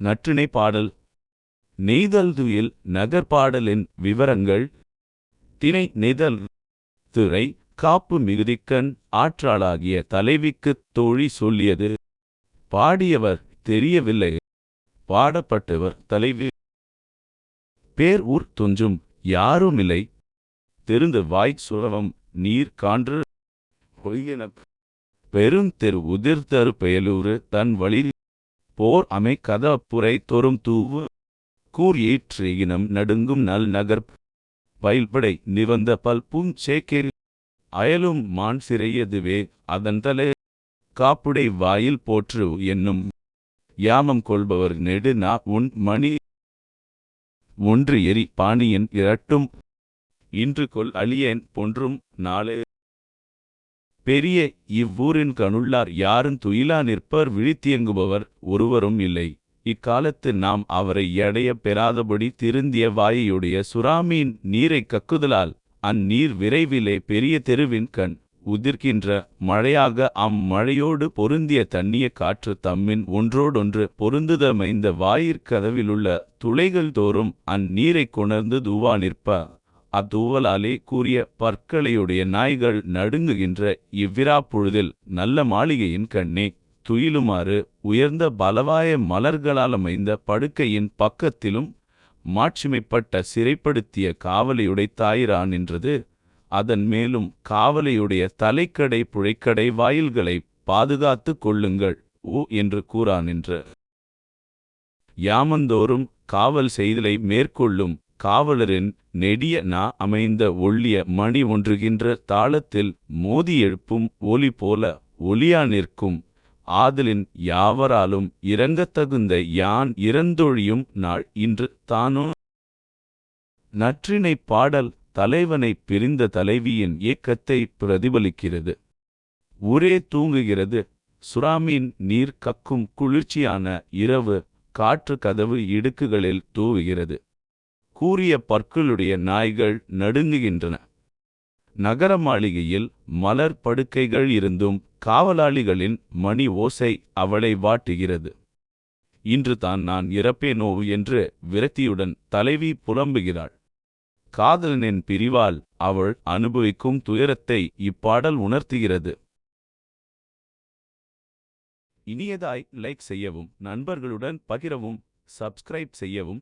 நற்றிணை பாடல். நெய்தல்துயில் நகர்பாடலின் விவரங்கள். திணை நெய்தல் துறை காப்பு மிகுதிக்கண் ஆற்றாளாகிய தலைவிக்குத் தோழி சொல்லியது. பாடியவர் தெரியவில்லை. பாடப்பட்டவர் தலைவி. பேர் ஊர் துஞ்சும் யாருமில்லை. தெரிந்த வாய்ச் சுரவம் நீர் கான்று. பொய்யெனப் பெருந்தெரு உதிர்தரு பெயலூறு தன் வழி போர் அமை கதப்புரை தொறும் தூவு. கூர் ஏற்று இனம் நடுங்கும் நல் நகர். பயில்படை நிவந்த பல் பூஞ்சேக்கேர் அயலும் மான் சிறையதுவே அதன் தலை காப்புடை வாயில் போற்று என்னும். யாமம் கொள்பவர் நெடு நா உன் மணி. ஒன்று எரி பாணியன் இரட்டும். இன்று கொல் அழியேன் பொன்றும் நாளே. பெரிய இவ்வூரின் கணுள்ளார் யாரும் துயிலா நிற்பர் விழித்தியங்குபவர் ஒருவரும் இல்லை. இக்காலத்து நாம் அவரை எடையப் பெறாதபடி திருந்திய வாயையுடைய சுறாமீன் நீரைக் கக்குதலால் அந்நீர் விரைவிலே பெரிய தெருவின் கண் உதிர்க்கின்ற மழையாக அம்மழையோடு பொருந்திய தண்ணிய காற்று தம்மின் ஒன்றோடொன்று பொருந்துதமைந்த வாயிற்கதவிலுள்ள துளைகள் தோறும் அந்நீரைக் கொணர்ந்து தூவா நிற்ப. அத்தூவலாலே கூறிய பற்களையுடைய நாய்கள் நடுங்குகின்ற இவ்விராப்பொழுதில் நல்ல மாளிகையின் கண்ணே துயிலுமாறு உயர்ந்த பலவாய மலர்களால் அமைந்த படுக்கையின் பக்கத்திலும் மாட்சிமைப்பட்ட சிறைப்படுத்திய காவலையுடை தாயிரா நின்றது. அதன் மேலும் காவலையுடைய தலைக்கடை புழைக்கடை வாயில்களை பாதுகாத்து கொள்ளுங்கள் ஓ என்று கூறா நின்ற. யாமந்தோறும் காவல் செய்தலை மேற்கொள்ளும் காவலரின் நெடிய நா அமைந்த ஒள்ளிய மணி ஒன்றுகின்ற தாளத்தில் மோதி எழுப்பும் ஒலி போல ஒலியா நிற்கும். ஆதலின் யாவராலும் இறங்கத்தகுந்த யான் இறந்தொழியும் நாள் இன்று தானோ? நற்றினை பாடல் தலைவனை பிரிந்த தலைவியின் இயக்கத்தை பிரதிபலிக்கிறது. ஊரே தூங்குகிறது. சுறாமீன் நீர் கக்கும் குளிர்ச்சியான இரவு காற்று கதவு இடுக்குகளில் தூவுகிறது. கூறிய பற்களுடைய நாய்கள் நடுங்குகின்றன. நகர மாளிகையில் மலர் படுக்கைகள் இருந்தும் காவலாளிகளின் மணி ஓசை அவளை வாட்டுகிறது. இன்று தான் நான் இறப்பேனோ என்று விரக்தியுடன் தலைவி புலம்புகிறாள். காதலனின் பிரிவால் அவள் அனுபவிக்கும் துயரத்தை இப்பாடல் உணர்த்துகிறது. இனியதாய் லைக் செய்யவும் நண்பர்களுடன் பகிரவும் சப்ஸ்கிரைப் செய்யவும்